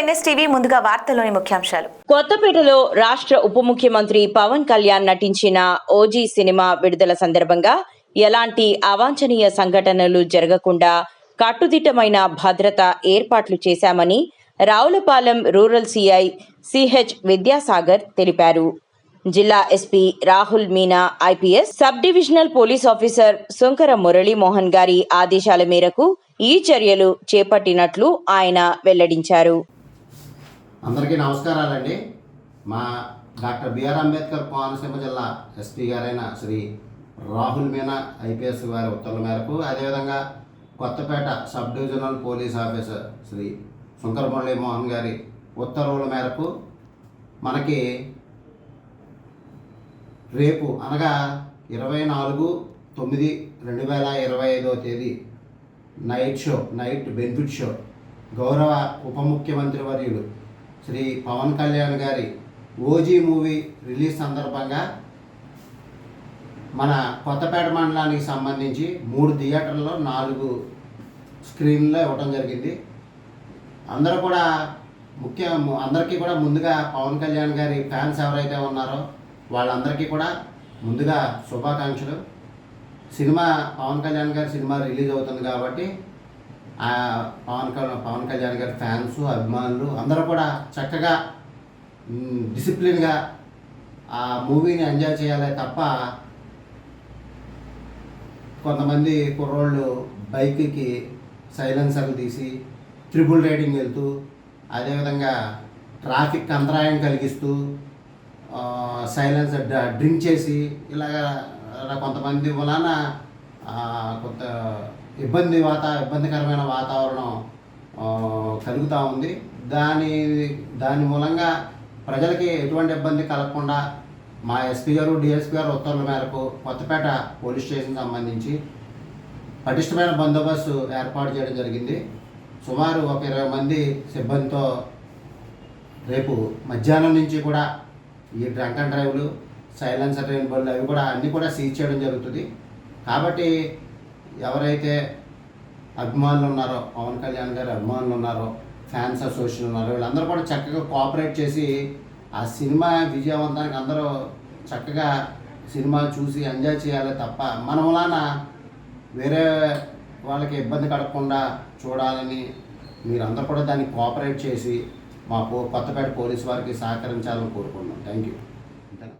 NSTV ముందుగా వార్తల్లోని ముఖ్యాంశాలు. కొత్తపేటలో రాష్ట్ర ఉప ముఖ్యమంత్రి పవన్ కళ్యాణ్ నటించిన ఓజీ సినిమా విడుదల సందర్భంగా ఎలాంటి అవాంఛనీయ సంఘటనలు జరగకుండా కట్టుదిట్టమైన భద్రత ఏర్పాట్లు చేశామని Ravulapalem rural CI CH Vidyasagar తెలిపారు. జిల్లా SP Rahul Meena IPS sub divisional police officer Shankara Muralimohan గారి ఆదేశాల మేరకు ఈ చర్యలు చేపట్టినట్లు ఆయన వెల్లడించారు. అందరికీ నమస్కారాలండి. మా డాక్టర్ బిఆర్ అంబేద్కర్ కోనసీమ జిల్లా ఎస్పీ గారైన శ్రీ రాహుల్ మీనా ఐపీఎస్ గారి ఉత్తర్వుల మేరకు అదేవిధంగా Kothapeta sub divisional police officer Shri Shankara Muralimohan గారి ఉత్తర్వుల మేరకు మనకి రేపు అనగా ఇరవై నాలుగు తొమ్మిది రెండు వేల ఇరవై ఐదవ తేదీ night show night benefit show గౌరవ ఉప ముఖ్యమంత్రి వర్యులు శ్రీ పవన్ కళ్యాణ్ గారి ఓజీ మూవీ రిలీజ్ సందర్భంగా మన కొత్తపేట మండలానికి సంబంధించి మూడు థియేటర్లో నాలుగు స్క్రీన్లో ఇవ్వటం జరిగింది. అందరూ కూడా ముఖ్య అందరికీ కూడా ముందుగా పవన్ కళ్యాణ్ గారి ఫ్యాన్స్ ఎవరైతే ఉన్నారో వాళ్ళందరికీ కూడా ముందుగా శుభాకాంక్షలు. సినిమా పవన్ కళ్యాణ్ గారి సినిమా రిలీజ్ అవుతుంది కాబట్టి పవన్ కళ్యాణ్ పవన్ కళ్యాణ్ గారి ఫ్యాన్స్ అభిమానులు అందరూ కూడా చక్కగా డిసిప్లిన్గా ఆ మూవీని ఎంజాయ్ చేయాలి తప్ప కొంతమంది కుర్రోళ్ళు బైక్కి సైలెన్సర్లు తీసి ట్రిపుల్ రైడింగ్ వెళ్తూ అదేవిధంగా ట్రాఫిక్ అంతరాయం కలిగిస్తూ సైలెన్సర్ డ్రింక్ చేసి ఇలాగ కొంతమంది వలన కొంత ఇబ్బంది వాత ఇబ్బందికరమైన వాతావరణం కలుగుతూ ఉంది. దాని దాని మూలంగా ప్రజలకి ఎటువంటి ఇబ్బంది కలగకుండా మా ఎస్పీ గారు డిఎస్పీ గారు ఉత్తర్వుల మేరకు కొత్తపేట పోలీస్ స్టేషన్ సంబంధించి పటిష్టమైన బందోబస్తు ఏర్పాటు చేయడం జరిగింది. సుమారు ఒక ఇరవై మంది సిబ్బందితో రేపు మధ్యాహ్నం నుంచి కూడా ఈ డ్రంక్ అండ్ డ్రైవ్లు సైలెన్సర్ ట్రైన్ బళ్ళు అవి కూడా అన్నీ కూడా సీజ్ చేయడం జరుగుతుంది. కాబట్టి ఎవరైతే అభిమానులు ఉన్నారో పవన్ కళ్యాణ్ గారి అభిమానులు ఉన్నారో ఫ్యాన్స్ అసోసియేషన్ ఉన్నారో వీళ్ళందరూ కూడా చక్కగా కోఆపరేట్ చేసి ఆ సినిమా విజయవంతానికి అందరూ చక్కగా సినిమా చూసి ఎంజాయ్ చేయాలి తప్ప మన వలన వేరే వాళ్ళకి ఇబ్బంది కడగకుండా చూడాలని మీరందరూ కూడా దాన్ని కోఆపరేట్ చేసి మా పో కొత్తపేట పోలీస్ వారికి సహకరించాలని కోరుకుంటున్నాం. Thank you